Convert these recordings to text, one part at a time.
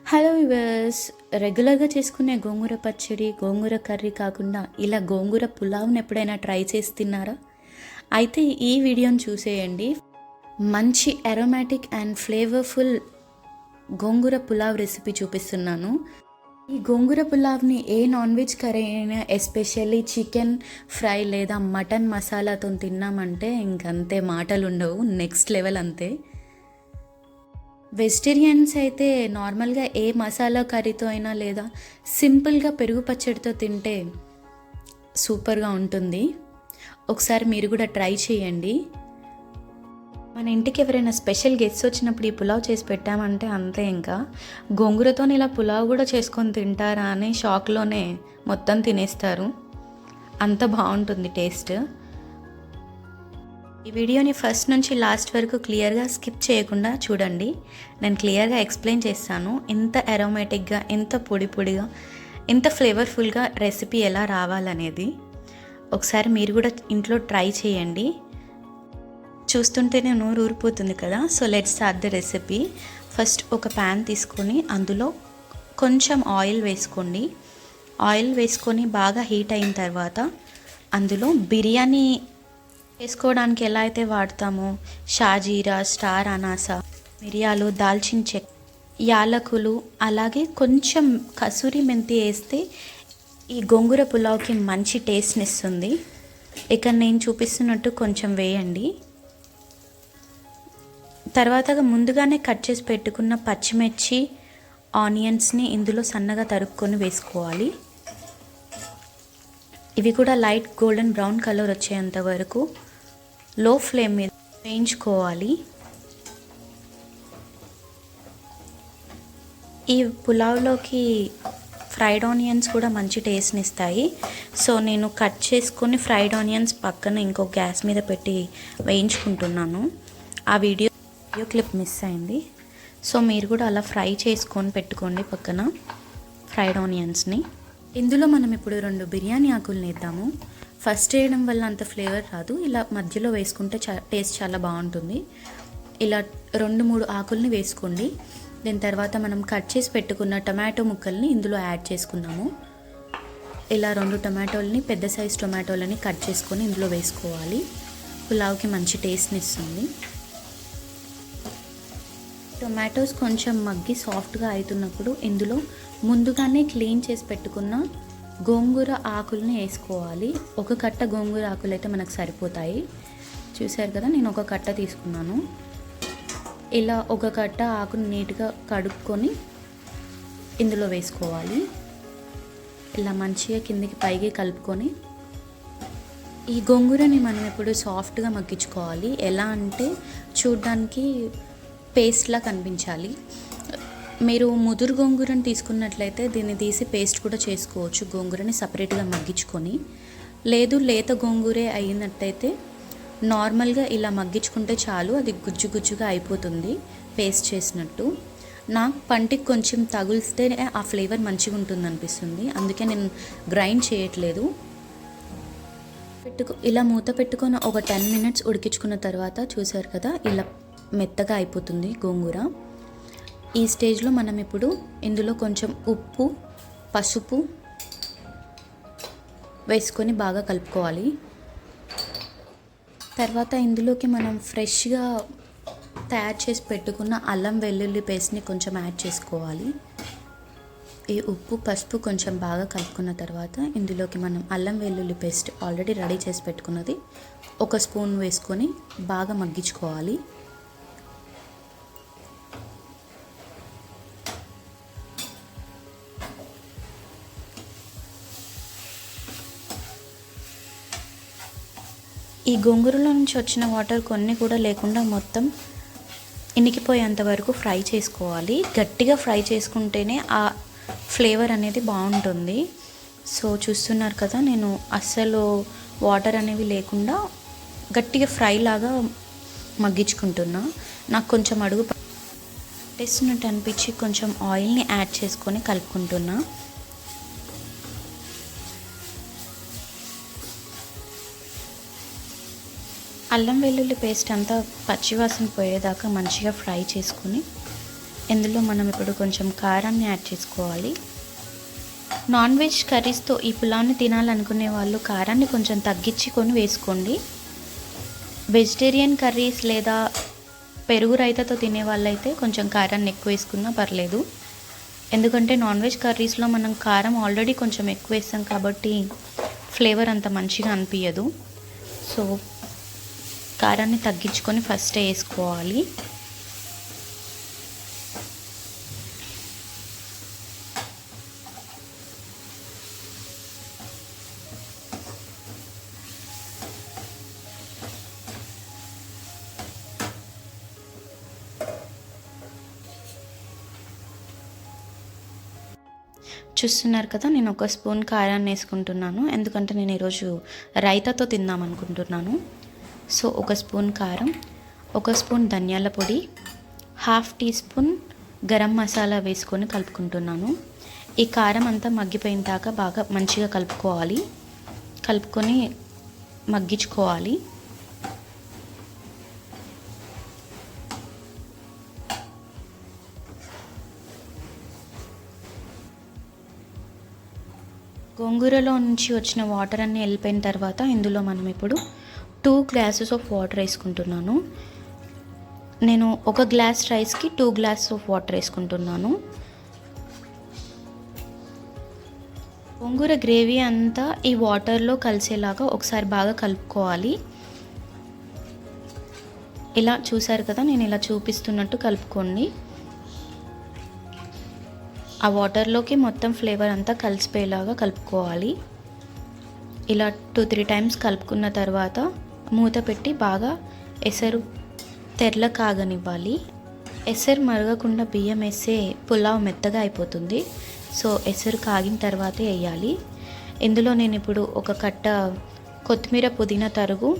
Hello viewers రెగ్యులర్గా చేసుకునే గోంగూర పచ్చడి గోంగూర కర్రీ కాకుండా ఇలా గోంగూర పులావ్ని ఎప్పుడైనా ట్రై చేసి తిన్నారా? అయితే ఈ వీడియోని చూసేయండి. మంచి aromatic and flavourful gongura pulao recipe చూపిస్తున్నాను. ఈ గోంగూర పులావ్ని ఏ నాన్ వెజ్ కర్రీ అయినా ఎస్పెషల్లీ చికెన్ ఫ్రై లేదా మటన్ మసాలాతో తిన్నామంటే ఇంకంతే మాటలు ఉండవు నెక్స్ట్ లెవెల్ అంతే. వెజిటేరియన్స్ అయితే నార్మల్గా ఏ మసాలా కర్రీతో అయినా లేదా సింపుల్గా పెరుగు పచ్చడితో తింటే సూపర్గా ఉంటుంది. ఒకసారి మీరు కూడా ట్రై చేయండి. మన ఇంటికి ఎవరైనా స్పెషల్ గెస్ట్స్ వచ్చినప్పుడు ఈ పులావ్ చేసి పెట్టామంటే అంతే ఇంకా. గోంగూరతో ఇలా పులావ్ కూడా చేసుకొని తింటారా అని షాక్లోనే మొత్తం తినేస్తారు. అంత బాగుంటుంది టేస్ట్. ఈ వీడియోని ఫస్ట్ నుంచి లాస్ట్ వరకు క్లియర్గా స్కిప్ చేయకుండా చూడండి. నేను క్లియర్గా ఎక్స్ప్లెయిన్ చేస్తాను. ఎంత అరోమేటిక్గా ఎంత పొడి పొడిగా ఎంత ఫ్లేవర్ఫుల్గా రెసిపీ ఎలా రావాలనేది. ఒకసారి మీరు కూడా ఇంట్లో ట్రై చేయండి. చూస్తుంటేనే నోరు ఊరిపోతుంది కదా. So let start the recipe first ఒక ప్యాన్ తీసుకొని అందులో కొంచెం ఆయిల్ వేసుకోండి. ఆయిల్ వేసుకొని బాగా హీట్ అయిన తర్వాత అందులో బిర్యానీ వేసుకోవడానికి ఎలా అయితే వాడతామో షాజీరా స్టార్ అనాస మిరియాలు దాల్చిన చెక్క యాలకులు అలాగే కొంచెం కసూరి మెంతి వేస్తే ఈ గోంగూర పులావ్కి మంచి టేస్ట్ని ఇస్తుంది ఇక్కడ నేను చూపిస్తున్నట్టు కొంచెం వేయండి. తర్వాత ముందుగానే కట్ చేసి పెట్టుకున్న పచ్చిమిర్చి ఆనియన్స్ని ఇందులో సన్నగా తరుక్కొని వేసుకోవాలి. ఇవి కూడా లైట్ గోల్డెన్ బ్రౌన్ కలర్ వచ్చేంత వరకు లో ఫ్లేమ్ మీద వేయించుకోవాలి. ఈ పులావ్లోకి ఫ్రైడ్ ఆనియన్స్ కూడా మంచి టేస్ట్ని ఇస్తాయి. సో నేను కట్ చేసుకొని ఫ్రైడ్ ఆనియన్స్ పక్కన ఇంకో గ్యాస్ మీద పెట్టి వేయించుకుంటున్నాను. ఆ వీడియో వీడియో క్లిప్ మిస్ అయింది. సో మీరు కూడా అలా ఫ్రై చేసుకొని పెట్టుకోండి పక్కన ఫ్రైడ్ ఆనియన్స్ని. ఇందులో మనం ఇప్పుడు రెండు బిర్యానీ ఆకులు నేద్దాము ఫస్ట్ వేయడం వల్ల అంత ఫ్లేవర్ రాదు. ఇలా మధ్యలో వేసుకుంటే చా టేస్ట్ చాలా బాగుంటుంది. ఇలా రెండు మూడు ఆకుల్ని వేసుకోండి. దీని తర్వాత మనం కట్ చేసి పెట్టుకున్న టమాటో ముక్కల్ని ఇందులో యాడ్ చేసుకున్నాము ఇలా రెండు టొమాటోలని పెద్ద సైజ్ టొమాటోలని కట్ చేసుకొని ఇందులో వేసుకోవాలి. పులావ్కి మంచి టేస్ట్ని ఇస్తుంది. టొమాటోస్ కొంచెం మగ్గి సాఫ్ట్గా అవుతున్నప్పుడు ఇందులో ముందుగానే క్లీన్ చేసి పెట్టుకున్న గోంగూర ఆకుల్ని వేసుకోవాలి. ఒక కట్ట గోంగూర ఆకులు అయితే మనకు సరిపోతాయి. చూసారు కదా నేను ఒక కట్ట తీసుకున్నాను. ఇలా ఒక కట్ట ఆకుని నీట్గా కడుక్కొని ఇందులో వేసుకోవాలి. ఇలా మంచిగా కిందికి పైకి కలుపుకొని ఈ గోంగూరని మనం ఇప్పుడు సాఫ్ట్గా మగ్గించుకోవాలి. ఎలా అంటే చూడ్డానికి పేస్ట్లా కనిపించాలి. మీరు ముదురు గోంగూరను తీసుకున్నట్లయితే దీన్ని తీసి పేస్ట్ కూడా చేసుకోవచ్చు. గోంగూరని సపరేట్గా మగ్గించుకొని. లేదు లేత గోంగూరే అయినట్టయితే నార్మల్గా ఇలా మగ్గించుకుంటే చాలు అది గుజ్జు గుజ్జుగా అయిపోతుంది పేస్ట్ చేసినట్టు. నాకు పంటికి కొంచెం తగులిస్తే ఆ ఫ్లేవర్ మంచిగా ఉంటుంది అనిపిస్తుంది అందుకే నేను గ్రైండ్ చేయట్లేదు. పెట్టుకు ఇలా మూత పెట్టుకొని ఒక టెన్ మినిట్స్ ఉడికించుకున్న తర్వాత చూసారు కదా ఇలా మెత్తగా అయిపోతుంది గోంగూర. ఈ స్టేజ్లో మనం ఇప్పుడు ఇందులో కొంచెం ఉప్పు పసుపు వేసుకొని బాగా కలుపుకోవాలి. తర్వాత ఇందులోకి మనం ఫ్రెష్గా తయారు చేసి పెట్టుకున్న అల్లం వెల్లుల్లి పేస్ట్ని కొంచెం యాడ్ చేసుకోవాలి. ఈ ఉప్పు పసుపు కొంచెం బాగా కలుపుకున్న తర్వాత ఇందులోకి మనం అల్లం వెల్లుల్లి పేస్ట్ ఆల్రెడీ రెడీ చేసి పెట్టుకున్నది ఒక స్పూన్ వేసుకొని బాగా మగ్గించుకోవాలి. ఈ గోంగూరలో నుంచి వచ్చిన వాటర్ కొన్ని కూడా లేకుండా మొత్తం ఇనికిపోయేంత వరకు ఫ్రై చేసుకోవాలి. గట్టిగా ఫ్రై చేసుకుంటేనే ఆ ఫ్లేవర్ అనేది బాగుంటుంది. సో చూస్తున్నారు కదా నేను అస్సలు వాటర్ అనేవి లేకుండా గట్టిగా ఫ్రై లాగా మగ్గించుకుంటున్నా. నాకు కొంచెం అడుగు పట్టేస్తున్నట్టు అనిపించి కొంచెం ఆయిల్ని యాడ్ చేసుకొని కలుపుకుంటున్నా. అల్లం వెల్లుల్లి పేస్ట్ అంతా పచ్చివాసన పోయేదాకా మంచిగా ఫ్రై చేసుకుని ఇందులో మనం ఇప్పుడు కొంచెం కారాన్ని యాడ్ చేసుకోవాలి. నాన్ వెజ్ కర్రీస్తో ఈ పులావ్ని తినాలనుకునే వాళ్ళు కారాన్ని కొంచెం తగ్గించుకొని వేసుకోండి. వెజిటేరియన్ కర్రీస్ లేదా పెరుగు రైతాతో తినే వాళ్ళైతే కొంచెం కారాన్ని ఎక్కువ వేసుకున్నా పర్లేదు. ఎందుకంటే నాన్ వెజ్ కర్రీస్లో మనం కారం ఆల్రెడీ కొంచెం ఎక్కువ వేస్తాం కాబట్టి ఫ్లేవర్ అంత మంచిగా అనిపించదు సో కారాన్ని తగ్గించుకొని ఫస్ట్ వేసుకోవాలి. చూస్తున్నారు కదా నేను ఒక స్పూన్ కారాన్ని వేసుకుంటున్నాను. ఎందుకంటే నేను ఈరోజు రైతాతో తిందాం అనుకుంటున్నాను. సో ఒక స్పూన్ కారం ఒక స్పూన్ ధనియాల పొడి half tea spoon garam masala వేసుకొని కలుపుకుంటున్నాను. ఈ కారం అంతా మగ్గిపోయిన దాకా బాగా మంచిగా కలుపుకోవాలి. కలుపుకొని మగ్గించుకోవాలి. గోంగూరలో నుంచి వచ్చిన వాటర్ అన్నీ వెళ్ళిపోయిన తర్వాత ఇందులో మనం ఇప్పుడు టూ గ్లాసెస్ ఆఫ్ వాటర్ వేసుకుంటున్నాను. నేను ఒక గ్లాస్ రైస్కి టూ గ్లాస్ ఆఫ్ వాటర్ వేసుకుంటున్నాను. గోంగూర గ్రేవీ అంతా ఈ వాటర్లో కలిసేలాగా ఒకసారి బాగా కలుపుకోవాలి. ఇలా చూసారు కదా నేను ఇలా చూపిస్తున్నట్టు కలుపుకోండి. ఆ వాటర్లోకి మొత్తం ఫ్లేవర్ అంతా కలిసిపోయేలాగా కలుపుకోవాలి. ఇలా టూ త్రీ టైమ్స్ కలుపుకున్న తర్వాత మూత పెట్టి బాగా ఎసరు. తెరల కాగనివ్వాలి. ఎసరు మరగకుండా బియ్యం వేస్తే పులావ్ మెత్తగా అయిపోతుంది. సో ఎసరు కాగిన తర్వాతే వేయాలి. ఇందులో నేను ఇప్పుడు ఒక కట్ట కొత్తిమీర పుదీనా తరుగు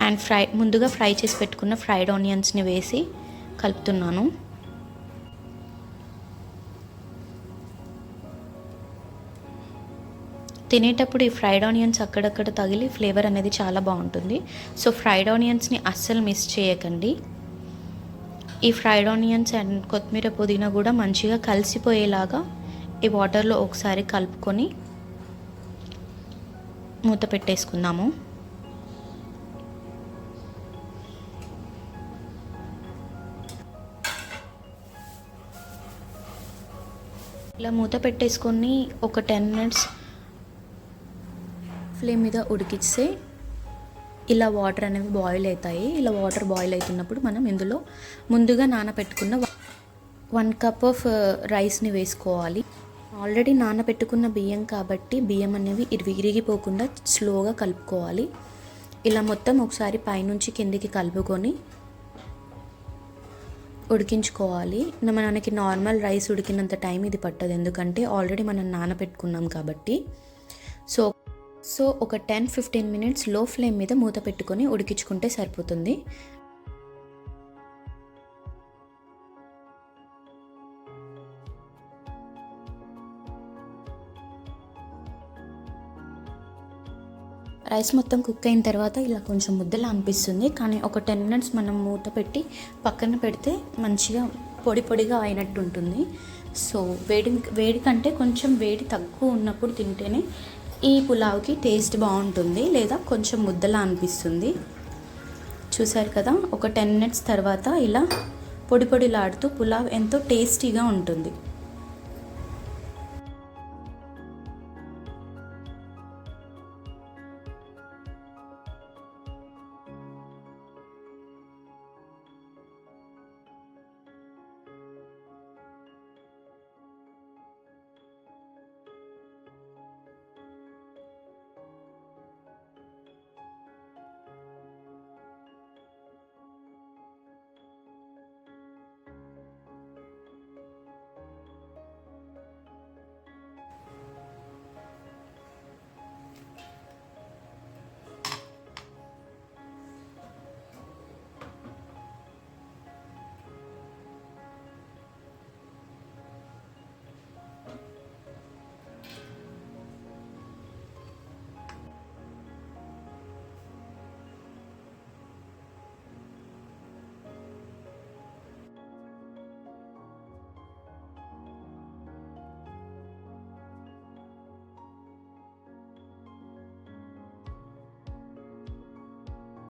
అండ్ ఫ్రై ముందుగా ఫ్రై చేసి పెట్టుకున్న ఫ్రైడ్ ఆనియన్స్ని వేసి కలుపుతున్నాను. తినేటప్పుడు ఈ ఫ్రైడ్ ఆనియన్స్ అక్కడక్కడ తగిలి ఫ్లేవర్ అనేది చాలా బాగుంటుంది. సో ఫ్రైడ్ ఆనియన్స్ని అస్సలు మిస్ చేయకండి. ఈ ఫ్రైడ్ ఆనియన్స్ అండ్ కొత్తిమీర పుదీనా కూడా మంచిగా కలిసిపోయేలాగా ఈ వాటర్లో ఒకసారి కలుపుకొని మూత పెట్టేసుకుందాము. ఇలా మూత పెట్టేసుకొని ఒక టెన్ మినిట్స్ ఫ్లేమ్ మీద ఉడికిస్తే ఇలా వాటర్ అనేవి బాయిల్ అవుతాయి. ఇలా వాటర్ బాయిల్ అవుతున్నప్పుడు మనం ఇందులో ముందుగా నానబెట్టుకున్న వన్ కప్ ఆఫ్ రైస్ని uh, వేసుకోవాలి. ఆల్రెడీ నానబెట్టుకున్న బియ్యం కాబట్టి బియ్యం అనేవి ఇరిగి ఇరిగిపోకుండా స్లోగా కలుపుకోవాలి. ఇలా మొత్తం ఒకసారి పైనుంచి కిందికి కలుపుకొని ఉడికించుకోవాలి. మనకి నార్మల్ రైస్ ఉడికినంత టైం ఇది పట్టదు. ఎందుకంటే ఆల్రెడీ మనం నానబెట్టుకున్నాం కాబట్టి. సో సో ఒక టెన్ ఫిఫ్టీన్ మినిట్స్లో ఫ్లేమ్ మీద మూత పెట్టుకొని ఉడికించుకుంటే సరిపోతుంది. రైస్ మొత్తం కుక్ అయిన తర్వాత ఇలా కొంచెం ముద్దలా అనిపిస్తుంది. కానీ ఒక టెన్ మినిట్స్ మనం మూత పెట్టి పక్కన పెడితే మంచిగా పొడి పొడిగా అయినట్టు ఉంటుంది. సో వేడి వేడి కంటే కొంచెం వేడి తక్కువ ఉన్నప్పుడు తింటేనే ఈ పులావ్కి టేస్ట్ బాగుంటుంది లేదా కొంచెం ముద్దలా అనిపిస్తుంది. చూసారు కదా ఒక టెన్ మినిట్స్ తర్వాత ఇలా పొడి పొడిలాడుతూ పులావ్ ఎంతో టేస్టీగా ఉంటుంది.